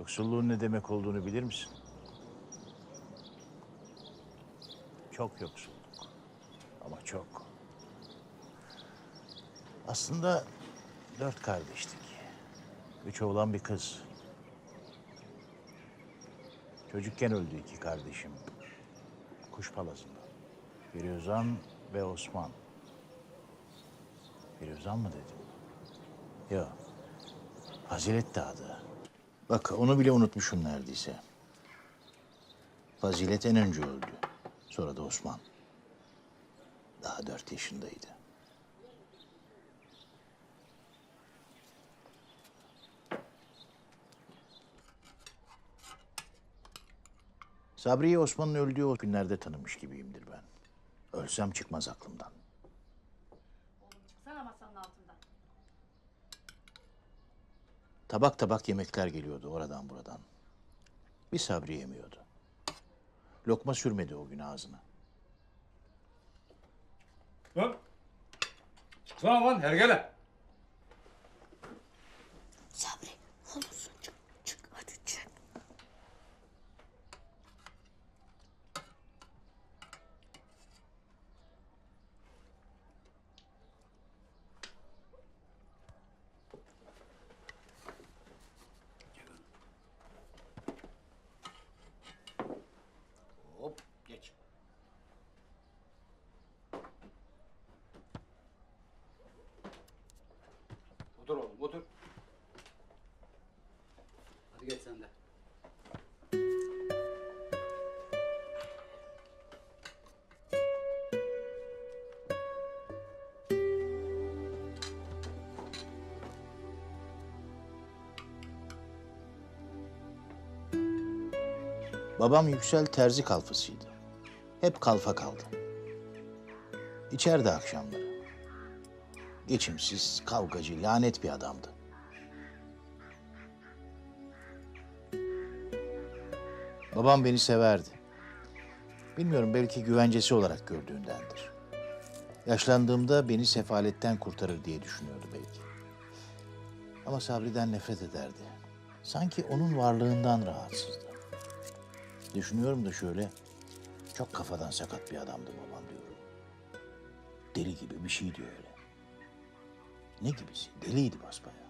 Yoksulluğun ne demek olduğunu bilir misin? Çok yoksulluk. Ama çok. Aslında dört kardeştik. Üç oğlan bir kız. Çocukken öldü iki kardeşim. Kuş palazında. Firuzan ve Osman. Firuzan mı dedim? Yok. Fazilet de adı. Bak onu bile unutmuşum neredeyse. Fazilet en önce öldü. Sonra da Osman. Daha dört yaşındaydı. Sabri'yi Osman'ın öldüğü o günlerde tanımış gibiyimdir ben. Ölsem çıkmaz aklımdan. Tabak tabak yemekler geliyordu oradan buradan. Bir Sabri yemiyordu. Lokma sürmedi o gün ağzına. Lan. Çıksana lan hergele. Sabri ne olursun çık çık hadi çık. Hop geç. Otur oğlum otur. Hadi geç sen de. Babam Yüksel terzi kalfasıydı. Hep kalfa kaldı. İçeride akşamları. Geçimsiz, kavgacı, lanet bir adamdı. Babam beni severdi. Bilmiyorum belki güvencesi olarak gördüğündendir. Yaşlandığımda beni sefaletten kurtarır diye düşünüyordu belki. Ama Sabri'den nefret ederdi. Sanki onun varlığından rahatsızdı. Düşünüyorum da şöyle, çok kafadan sakat bir adamdı babam diyorum. Deli gibi bir şeydi öyle. Ne gibisi? Deliydi basbayağı.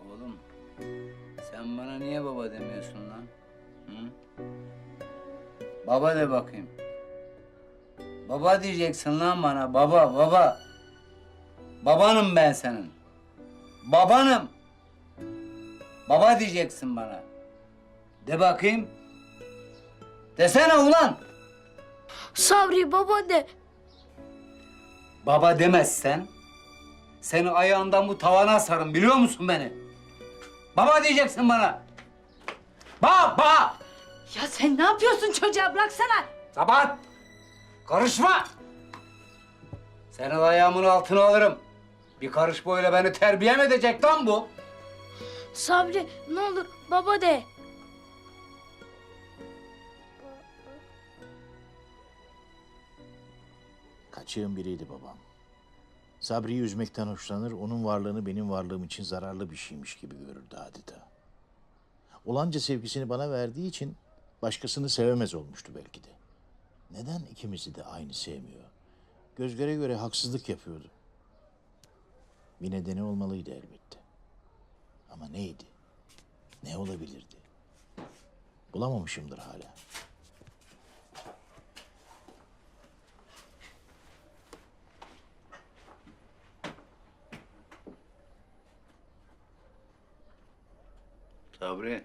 Oğlum, sen bana niye baba demiyorsun lan? Hı? Baba de bakayım. Baba diyeceksin lan bana, baba, baba. Babanım ben senin. Babanım. Baba diyeceksin bana. De bakayım. Desene ulan. Sabri baba de. Baba demezsen seni ayağından bu tavana asarım biliyor musun beni? Baba diyeceksin bana. Baba! Ya sen ne yapıyorsun çocuğa bıraksana. Sabahat! Karışma! Seni ayağımın altına alırım. Bir karış boyuyla beni terbiye mi edecek lan bu? Sabri ne olur baba de. Kaçığın biriydi babam. Sabri'yi üzmekten hoşlanır, onun varlığını benim varlığım için zararlı bir şeymiş gibi görürdü adeta. Olanca sevgisini bana verdiği için başkasını sevemez olmuştu belki de. Neden ikimizi de aynı sevmiyor? Göz göre göre haksızlık yapıyordu. Bir nedeni olmalıydı elbette. Ama neydi? Ne olabilirdi? Bulamamışımdır hala. Sabri,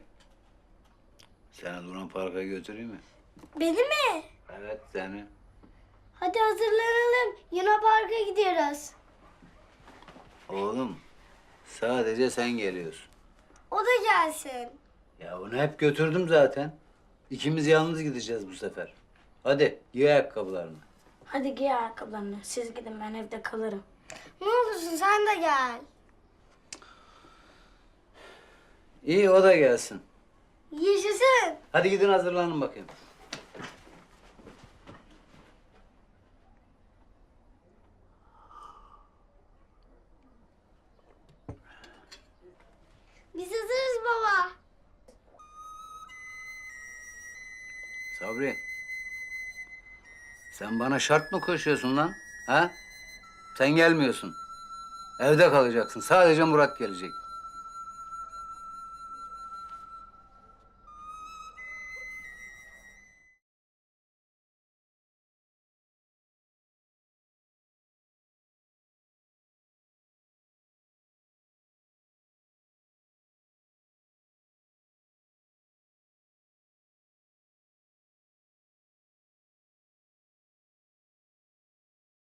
seni Luna Park'a götüreyim mi? Beni mi? Evet seni. Hadi hazırlanalım. Yuna Park'a gidiyoruz. Oğlum, sadece sen geliyorsun. O da gelsin. Ya onu hep götürdüm zaten. İkimiz yalnız gideceğiz bu sefer. Hadi giy ayakkabılarını. Hadi giy ayakkabılarını. Siz gidin ben evde kalırım. Ne olursun sen de gel. İyi o da gelsin. Yaşasın. Hadi gidin hazırlanın bakayım. Biz hazırız baba. Sabri. Sen bana şart mı koşuyorsun lan? Ha? Sen gelmiyorsun. Evde kalacaksın. Sadece Murat gelecek.